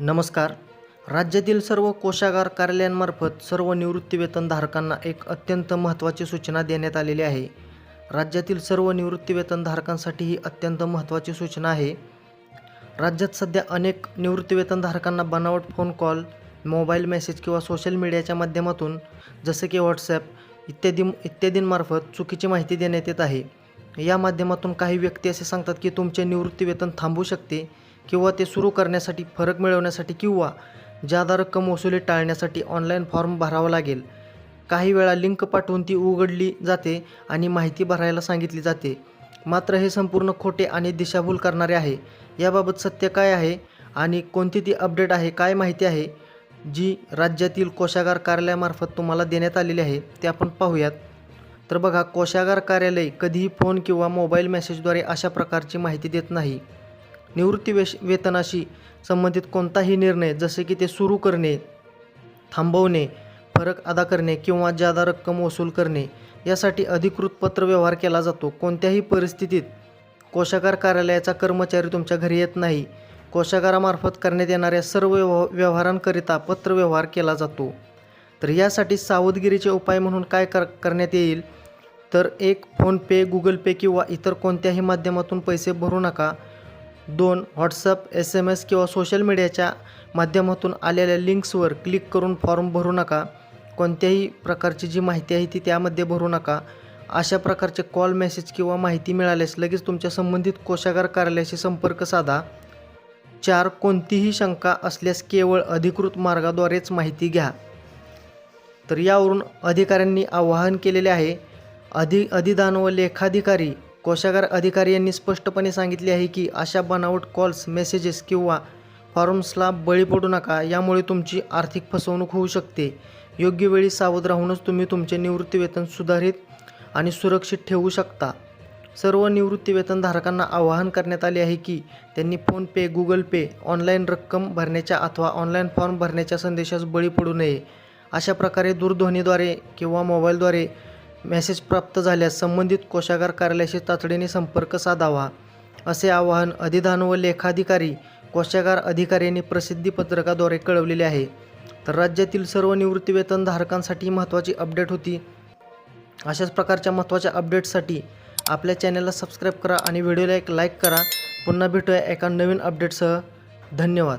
नमस्कार. राज्यातील सर्व कोषागार कार्यालयांमार्फत सर्व निवृत्तीवेतनधारकांना एक अत्यंत महत्त्वाची सूचना देण्यात आलेली आहे. राज्यातील सर्व निवृत्तीवेतनधारकांसाठी ही अत्यंत महत्त्वाची सूचना आहे. राज्यात सध्या अनेक निवृत्तीवेतनधारकांना बनावट फोन कॉल मोबाईल मेसेज किंवा सोशल मीडियाच्या माध्यमातून जसे की व्हॉट्सॲप इत्यादी इत्यादींमार्फत चुकीची माहिती देण्यात येत आहे. या माध्यमातून काही व्यक्ती असे सांगतात की तुमचे निवृत्तीवेतन थांबू शकते. किंवा ते सुरू करण्यासाठी फरक मिळवण्यासाठी किंवा जादा रक्कम वसुली टाळण्यासाठी ऑनलाईन फॉर्म भरावा लागेल. काही वेळा लिंक पाठवून ती उघडली जाते आणि माहिती भरायला सांगितली जाते. मात्र हे संपूर्ण खोटे आणि दिशाभूल करणारे आहे. याबाबत सत्य काय आहे आणि कोणती ती अपडेट आहे काय माहिती आहे जी राज्यातील कोशागार कार्यालयामार्फत तुम्हाला देण्यात आलेली आहे ते आपण पाहूयात. तर बघा कोशागार कार्यालय कधीही फोन किंवा मोबाईल मेसेजद्वारे अशा प्रकारची माहिती देत नाही. निवृत्ती वेश वेतनाशी संबंधित कोणताही निर्णय जसे की ते सुरू करणे थांबवणे फरक अदा करणे किंवा जादा रक्कम वसूल करणे यासाठी अधिकृत पत्रव्यवहार केला जातो. कोणत्याही परिस्थितीत कोशागार कार्यालयाचा कर्मचारी तुमच्या घरी येत नाही. कोशागारामार्फत करण्यात येणाऱ्या सर्व व्यव व्यवहारांकरिता पत्रव्यवहार केला जातो. तर यासाठी सावधगिरीचे उपाय म्हणून काय कर करण्यात येईल? तर एक फोनपे गुगल पे किंवा इतर कोणत्याही माध्यमातून पैसे भरू नका. दोन व्हॉट्सअप एस एम एस किंवा सोशल मीडियाच्या माध्यमातून आलेल्या लिंक्सवर क्लिक करून फॉर्म भरू नका. कोणत्याही प्रकारची जी माहिती आहे ती त्यामध्ये भरू नका. अशा प्रकारचे कॉल मेसेज किंवा माहिती मिळाल्यास लगेच तुमच्या संबंधित कोशागार कार्यालयाशी संपर्क साधा. चार कोणतीही शंका असल्यास केवळ अधिकृत मार्गाद्वारेच माहिती घ्या. तर यावरून अधिकाऱ्यांनी आवाहन केलेले आहे अधि अधिदान व लेखाधिकारी कोशागार अधिकारी यांनी स्पष्टपणे सांगितले आहे की अशा बनावट कॉल्स मेसेजेस किंवा फॉर्म्सला बळी पडू नका यामुळे तुमची आर्थिक फसवणूक होऊ शकते. योग्य वेळी सावध राहूनच तुम्ही तुमचे निवृत्तीवेतन सुधारित आणि सुरक्षित ठेवू शकता. सर्व निवृत्तीवेतनधारकांना आवाहन करण्यात आले आहे की त्यांनी फोनपे गुगल पे ऑनलाईन रक्कम भरण्याच्या अथवा ऑनलाईन फॉर्म भरण्याच्या संदेशास बळी पडू नये. अशा प्रकारे दूरध्वनीद्वारे किंवा मोबाईलद्वारे मेसेज प्राप्त झाल्यास संबंधित कोशागार कार्यालयाशी तातडीने संपर्क साधावा असे आवाहन अधिधान व लेखाधिकारी कोशागार अधिकाऱ्यांनी प्रसिद्धी पत्रकाद्वारे कळवलेले आहे. तर राज्यातील सर्व निवृत्तीवेतनधारकांसाठी महत्त्वाची अपडेट होती. अशाच प्रकारच्या महत्त्वाच्या अपडेट्ससाठी आपल्या चॅनलला सबस्क्राईब करा आणि व्हिडिओला एक लाईक करा. पुन्हा भेटूया एका नवीन अपडेटसह. धन्यवाद.